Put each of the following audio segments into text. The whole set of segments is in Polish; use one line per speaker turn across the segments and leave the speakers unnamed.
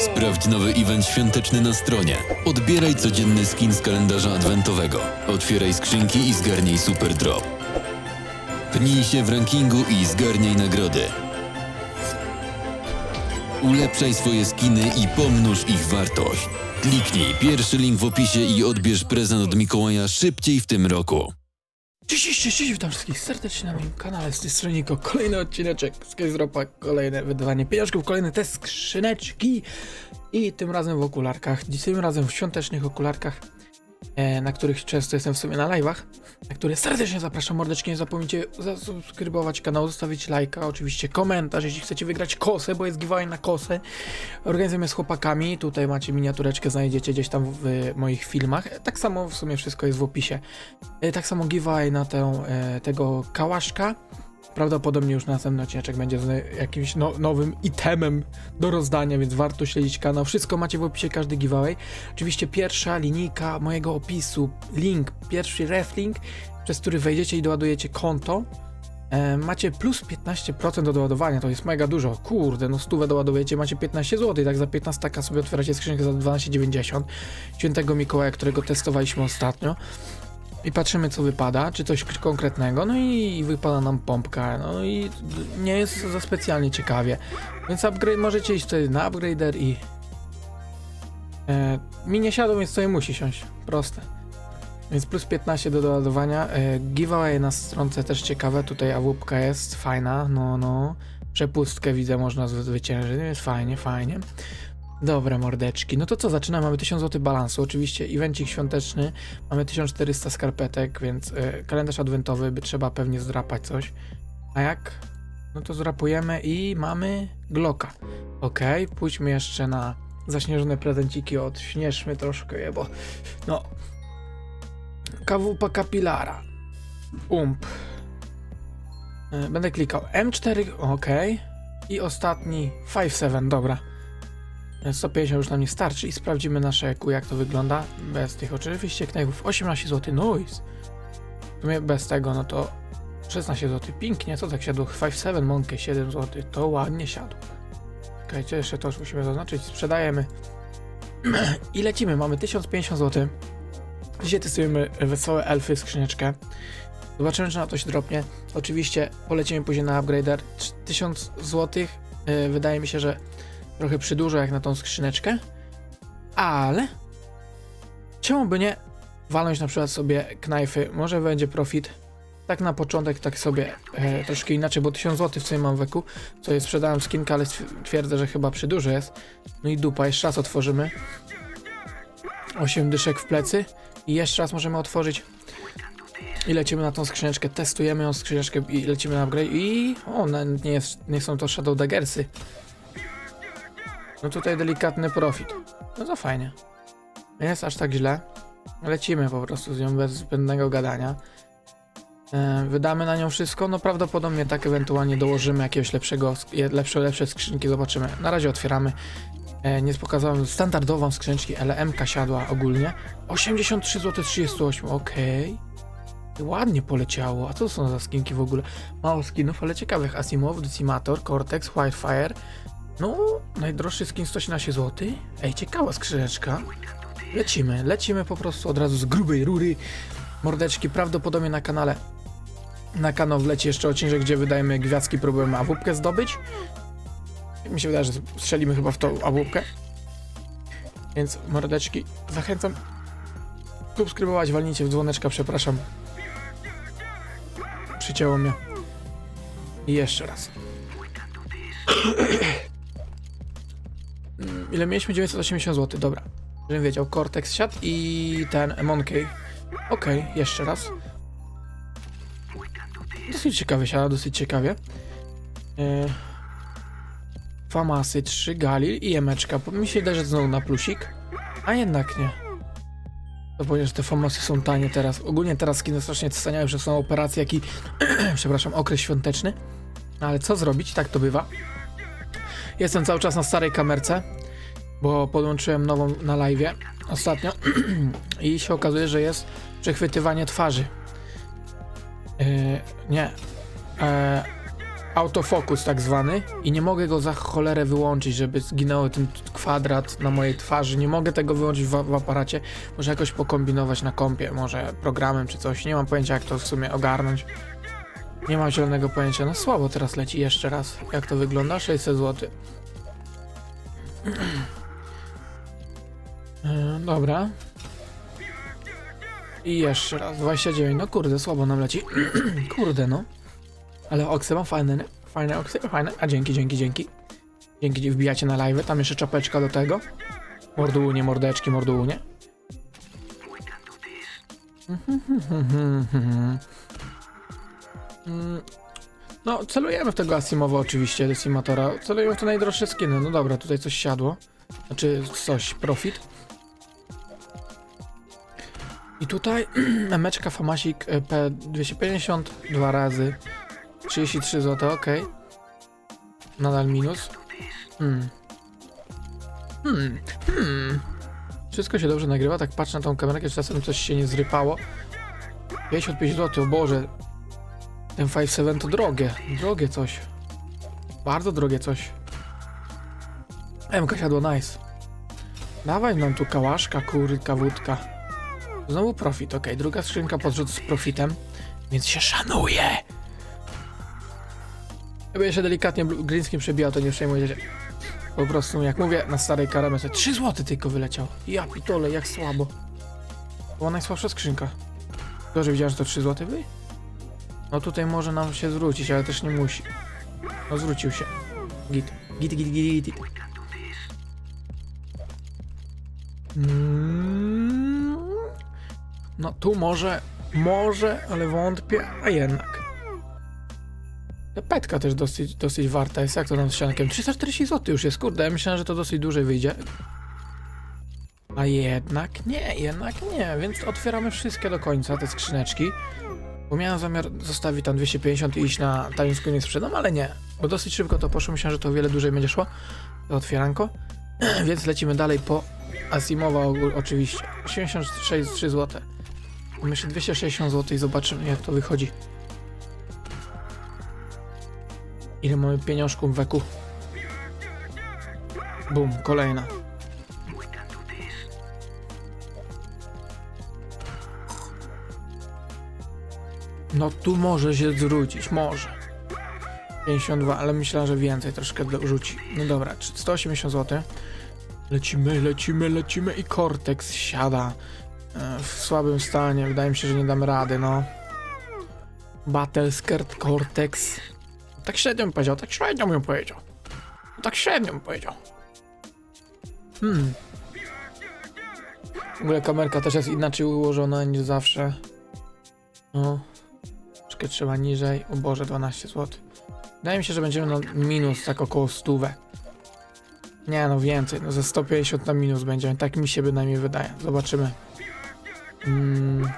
Sprawdź nowy event świąteczny na stronie. Odbieraj codzienny skin z kalendarza adwentowego. Otwieraj skrzynki i zgarnij super drop. Pnij się w rankingu i zgarniaj nagrody. Ulepszaj swoje skiny i pomnóż ich wartość. Kliknij pierwszy link w opisie i odbierz prezent od Mikołaja szybciej w tym roku.
Cześć, cześć, cześć, witam wszystkich serdecznie na moim kanale, z tej strony Niko, kolejny odcineczek z Dropa, kolejne wydawanie pieniążków, kolejny test skrzyneczki. I tym razem w okularkach, tym razem w świątecznych okularkach, na których często jestem w sumie na live'ach, na które serdecznie zapraszam mordeczki, nie zapomnijcie zasubskrybować kanał, zostawić lajka, oczywiście komentarz, jeśli chcecie wygrać kosę, bo jest giveaway na kosę, organizujemy z chłopakami, tutaj macie miniatureczkę, znajdziecie gdzieś tam w moich filmach, tak samo w sumie wszystko jest w opisie. E, Tak samo giveaway na tę, e, tego kałaszka. Prawdopodobnie już następny odcinek będzie z jakimś no, nowym itemem do rozdania, więc warto śledzić kanał. Wszystko macie w opisie, każdy giveaway. Oczywiście pierwsza linijka mojego opisu, link, pierwszy reflink, przez który wejdziecie i doładujecie konto. E, macie plus 15% do doładowania, to jest mega dużo. Kurde, no stówę doładujecie, macie 15 zł, tak za 15 taka sobie otwieracie skrzynkę za 12,90 świętego Mikołaja, którego testowaliśmy ostatnio. I patrzymy, co wypada, czy coś konkretnego, no i wypada nam pompka, no i nie jest za specjalnie ciekawie. Więc upgrade, możecie iść wtedy na upgrader i... E, mi nie siadło, więc sobie musi siąść, proste. Więc plus 15 do doładowania. E, giveaway na stronce też ciekawe, tutaj awupka jest fajna, no no. Przepustkę widzę, można zwyciężyć, jest fajnie, fajnie. Dobre mordeczki. No to co, zaczynamy. Mamy 1000 zł balansu. Oczywiście evencik świąteczny. Mamy 1400 skarpetek, więc y, kalendarz adwentowy by trzeba pewnie zdrapać coś. A jak? No to zrapujemy i mamy Glocka. Ok, pójdźmy jeszcze na zaśnieżone prezenciki. Odśnieżmy troszkę je, bo no... Kawupa Capilara. Ump. Y, Będę klikał M4, ok. I ostatni 5-7, dobra. 150 już nam nie starczy i sprawdzimy nasze EQ, jak to wygląda. Bez tych oczywiście knajpów. 18 zł, nice. W sumie bez tego, no to 16 zł. Pięknie, co tak siadło? 5-7 Monkey 7 zł, to ładnie siadło. Czekajcie, jeszcze to już musimy zaznaczyć. Sprzedajemy. I lecimy, mamy 1050 zł. Dzisiaj testujemy wesołe elfy skrzyneczkę. Zobaczymy, czy na to się dropnie. Oczywiście polecimy później na upgrader. 1000 zł. Yy, wydaje mi się, że trochę przydłużo jak na tą skrzyneczkę, ale czemu by nie walnąć na przykład sobie knajfy, może będzie profit. Tak na początek, tak sobie e, troszkę inaczej, bo 1000 zł w sumie mam weku, co jest sprzedałem skinkę, ale twierdzę, że chyba przyduże jest. No i dupa, jeszcze raz otworzymy. 8 dyszek w plecy i jeszcze raz możemy otworzyć. I lecimy na tą skrzyneczkę, testujemy ją skrzyneczkę i lecimy na upgrade i o, nie, jest, nie są to Shadow Daggersy. No tutaj delikatny profit. No to fajnie. Nie jest aż tak źle. Lecimy po prostu z nią bez zbędnego gadania. E, wydamy na nią wszystko, no prawdopodobnie tak ewentualnie dołożymy jakiegoś lepszego, lepsze, lepsze skrzynki, zobaczymy. Na razie otwieramy. E, nie pokazałem standardową skrzyneczki, ale MK siadła ogólnie. 83 zł 38, okej. Ładnie poleciało. A co to są za skinki w ogóle? Mało skinów, ale ciekawych. Asimov, Decimator, Cortex, Wildfire. No, najdroższy skin 118 zł. Ej, ciekawa skrzyneczka. Lecimy, lecimy po prostu od razu z grubej rury. Mordeczki prawdopodobnie na kanale. Na kanał wleci jeszcze odcinek, gdzie wydajemy gwiazdki, próbujemy awupkę zdobyć. Mi się wydaje, że strzelimy chyba w tą awupkę. Więc mordeczki, zachęcam subskrybować, walnijcie w dzwoneczka, przepraszam. Przycięło mnie. I jeszcze raz. Ile mieliśmy? 980 zł, dobra. Żebym wiedział, Cortex siadł i ten Monkey. Okej, jeszcze raz. Dosyć ciekawie siada, dosyć ciekawie. Yy. Famasy 3, Galil i Jemeczka. Mi się wydaje, że znowu na plusik. A jednak nie. To ponieważ te famasy są tanie teraz. Ogólnie teraz skiny strasznie staniały przez są operacje, jak i przepraszam, okres świąteczny. Ale co zrobić? Tak to bywa. Jestem cały czas na starej kamerce, bo podłączyłem nową na live ostatnio i się okazuje, że jest przechwytywanie twarzy. Yy, nie. E, autofokus tak zwany i nie mogę go za cholerę wyłączyć, żeby zginęło ten kwadrat na mojej twarzy. Nie mogę tego wyłączyć w, w aparacie. Może jakoś pokombinować na kompie, może programem czy coś. Nie mam pojęcia jak to w sumie ogarnąć. Nie mam zielonego pojęcia. No słabo teraz leci jeszcze raz. Jak to wygląda? 600 zł. Yy, dobra. I jeszcze raz. 29. No kurde, słabo nam leci. kurde no. Ale oksy ma fajne, nie? Fajne oksy, fajne. A dzięki, dzięki, dzięki. Dzięki, wbijacie na live. Tam jeszcze czapeczka do tego. Mordułunie, mordeczki, mordułunie. Mm, No, celujemy w tego Asimowa oczywiście, Decimatora. Celujemy w te najdroższe skiny. No dobra, tutaj coś siadło. Znaczy, coś, profit. I tutaj meczka Famasik e, P250 dwa razy 33 zł, ok. Nadal minus. Hmm. Hmm. Hmm. Wszystko się dobrze nagrywa, tak patrzę na tą kamerkę, czy czasem coś się nie zrypało. 55 zł, o Boże. Ten 5.7 to drogie, drogie coś. Bardzo drogie coś. MK siadło, nice. Dawaj nam tu kałaszka, kurka, wódka. Znowu profit, ok. Druga skrzynka podrzut z profitem, więc się szanuje. Gdyby jeszcze delikatnie greenskim przebijał, to nie przejmujecie się. Po prostu, jak mówię, na starej karamece 3 zł tylko wyleciał. Ja pitole, jak słabo. Była najsłabsza skrzynka. Że widziałem, że to 3 zł wy? No tutaj może nam się zwrócić, ale też nie musi. No zwrócił się. Git. Git, git, git, git. Mm. No tu może, może, ale wątpię, a jednak. Ta petka też dosyć, dosyć warta jest. Jak to tam z siankiem? 340 zł już jest, kurde. Ja myślałem, że to dosyć dłużej wyjdzie. A jednak nie, jednak nie, więc otwieramy wszystkie do końca, te skrzyneczki. Bo miałem zamiar zostawić tam 250 i iść na talińsku nie sprzedam, ale nie. Bo dosyć szybko to poszło, myślałem, że to o wiele dłużej będzie szło. To otwieranko. więc lecimy dalej po Asimowa oczywiście. 86 zł. Jeszcze 260 zł i zobaczymy jak to wychodzi. Ile mamy pieniążków w weku? Bum, kolejna. No tu może się zwrócić, może. 52, ale myślałem, że więcej troszkę dorzuci. No dobra, 180 zł. Lecimy, lecimy, lecimy i Cortex siada w słabym stanie. Wydaje mi się, że nie damy rady, no. Battle Skirt Cortex. Tak średnio bym powiedział, tak średnio bym powiedział. Tak średnio bym powiedział. Hmm. W ogóle kamerka też jest inaczej ułożona niż zawsze. No. Troszkę trzeba niżej. O Boże, 12 zł. Wydaje mi się, że będziemy na minus tak około stówę. Nie no, więcej. No ze 150 na minus będziemy. Tak mi się bynajmniej wydaje. Zobaczymy. Mm.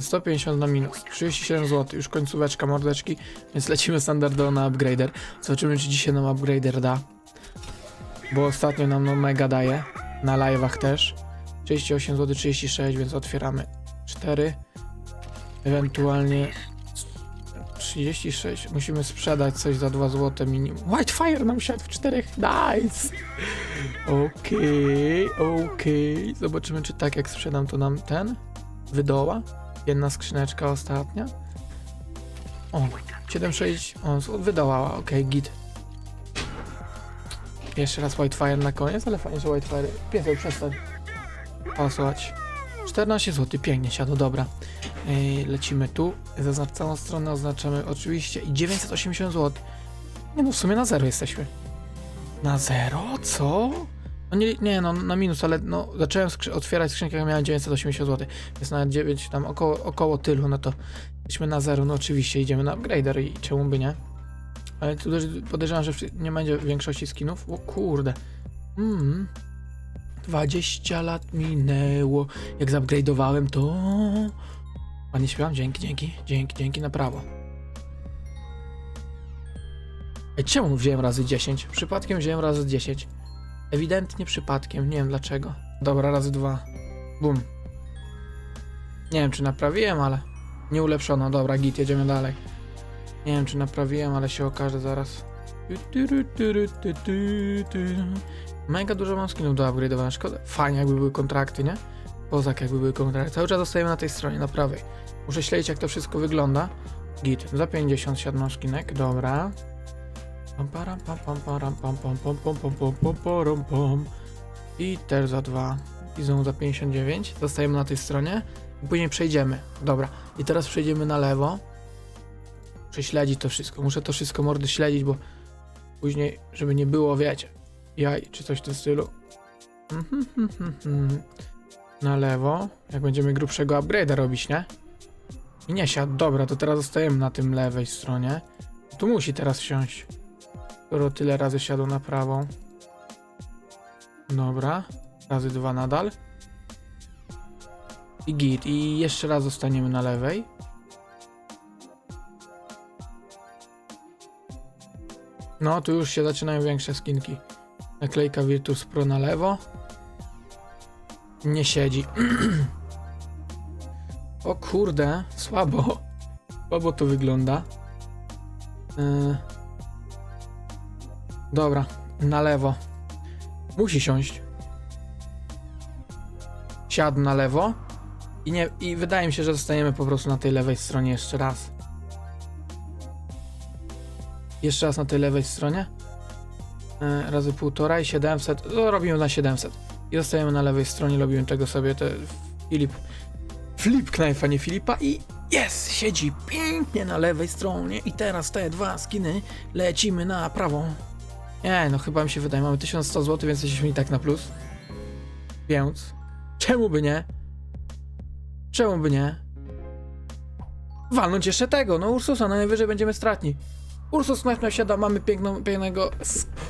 150 na minus. 37 zł. Już końcóweczka mordeczki. Więc lecimy standardowo na upgrader. Zobaczymy, czy dzisiaj nam upgrader da. Bo ostatnio nam no mega daje. Na live'ach też. 38 zł 36, więc otwieramy 4. Ewentualnie 36. Musimy sprzedać coś za 2 zł minimum. Whitefire nam siadł w 4. Nice! Okej, okej. Zobaczymy, czy tak jak sprzedam, to nam ten wydoła. Jedna skrzyneczka ostatnia. O, 7,6. O, wydołała, okej, git. Jeszcze raz Whitefire na koniec, ale fajnie, że Whitefire. Piesek, przestań. Pasować. 14 zł, pięknie siadło, dobra. Lecimy tu. Zaznacz całą stronę, oznaczamy oczywiście. I 980 zł. Nie no, w sumie na zero jesteśmy. Na zero? Co? No nie, nie no, na minus, ale no, zacząłem skrzy- otwierać skrzynkę, jak miałem 980 zł. Jest na 9, tam około, około tylu, no to jesteśmy na zero, no oczywiście idziemy na upgrader i czemu by nie. Ale tu też podejrzewam, że nie będzie większości skinów. O kurde. Mm. 20 lat minęło. Jak zupgrade'owałem to... Ładnie śpiewam? Dzięki, dzięki, dzięki, dzięki na prawo. Ej, czemu wziąłem razy 10? Przypadkiem wziąłem razy 10. Ewidentnie przypadkiem, nie wiem dlaczego. Dobra, razy dwa. Bum. Nie wiem, czy naprawiłem, ale nie ulepszono. Dobra, git, jedziemy dalej. Nie wiem, czy naprawiłem, ale się okaże zaraz. Mega dużo mam skinów do upgrade'owania. Szkoda. Fajnie, jakby były kontrakty, nie? Kozak, jakby były kontrakty. Cały czas zostajemy na tej stronie, na prawej. Muszę śledzić, jak to wszystko wygląda. Git. Za 50 siadł mam skinek. Dobra. Pam, pam, pam, pam, pam, pam, pam, pam, pam, pam, param, pam. I też za dwa. I znowu za 59. Zostajemy na tej stronie. I później przejdziemy. Dobra. I teraz przejdziemy na lewo. Muszę śledzić to wszystko. Muszę to wszystko mordy śledzić, bo później, żeby nie było, wiecie, jaj czy coś w tym stylu. Na lewo. Jak będziemy grubszego upgrade'a robić, nie? I nie siadł. Dobra, to teraz zostajemy na tym lewej stronie. Tu musi teraz wsiąść. Skoro tyle razy siadł na prawą. Dobra. Razy dwa nadal. I git. I jeszcze raz zostaniemy na lewej. No, tu już się zaczynają większe skinki. Naklejka Virtus Pro na lewo. Nie siedzi. o kurde, słabo. Słabo to wygląda. Yy. Dobra, na lewo. Musi siąść. Siadł na lewo. I, nie, I wydaje mi się, że zostaniemy po prostu na tej lewej stronie jeszcze raz. Jeszcze raz na tej lewej stronie. E, razy półtora i 700. No, robimy na 700. I zostajemy na lewej stronie, robimy tego sobie te Filip. Flip Knife, a nie Filipa i jest! Siedzi pięknie na lewej stronie i teraz te dwa skiny lecimy na prawą. Nie, no chyba mi się wydaje, mamy 1100 zł, więc jesteśmy i tak na plus. Więc czemu by nie? Czemu by nie? Walnąć jeszcze tego, no Ursusa, no najwyżej będziemy stratni. Ursus nam siada, mamy piękną, pięknego,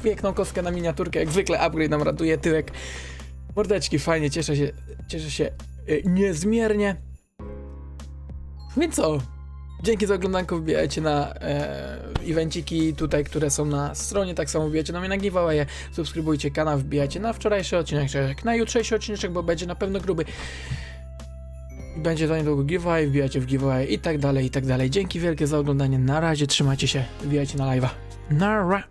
piękną kostkę na miniaturkę, jak zwykle upgrade nam ratuje tyłek. Mordeczki, fajnie, cieszę się, cieszę się y, niezmiernie. Więc co? Dzięki za oglądanko, wbijajcie na e, tutaj, które są na stronie, tak samo wbijajcie na mnie na giveawaye, subskrybujcie kanał, wbijajcie na wczorajszy odcinek, na jutrzejszy odcinek, bo będzie na pewno gruby. Będzie za niedługo giveaway, wbijajcie w giveaway i tak dalej, i tak dalej. Dzięki wielkie za oglądanie, na razie, trzymajcie się, wbijajcie na live'a. Nara!